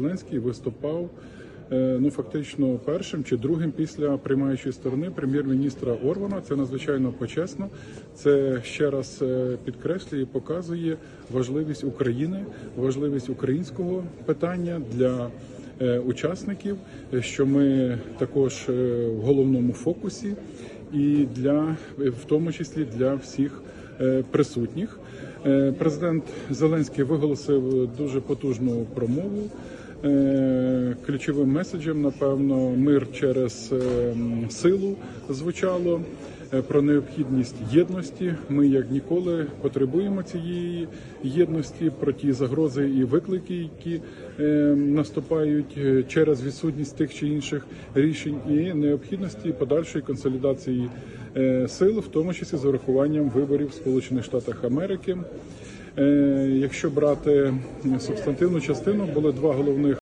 Зеленський виступав е, ну фактично першим чи другим після приймаючої сторони прем'єр-міністра Орбана. Це надзвичайно почесно. Це ще раз е, підкреслює і показує важливість України, важливість українського питання для е, учасників, що ми також в головному фокусі, і для в тому числі для всіх присутніх. Президент Зеленський виголосив дуже потужну промову. Е, Ключовим меседжем, напевно, мир через е, силу звучало про необхідність єдності. Ми як ніколи потребуємо цієї єдності про ті загрози і виклики, які е, наступають е, через відсутність тих чи інших рішень, і необхідності подальшої консолідації е, сил, в тому числі з урахуванням виборів в Сполучених Штатах Америки. Е, Якщо брати субстантивну частину, були два головних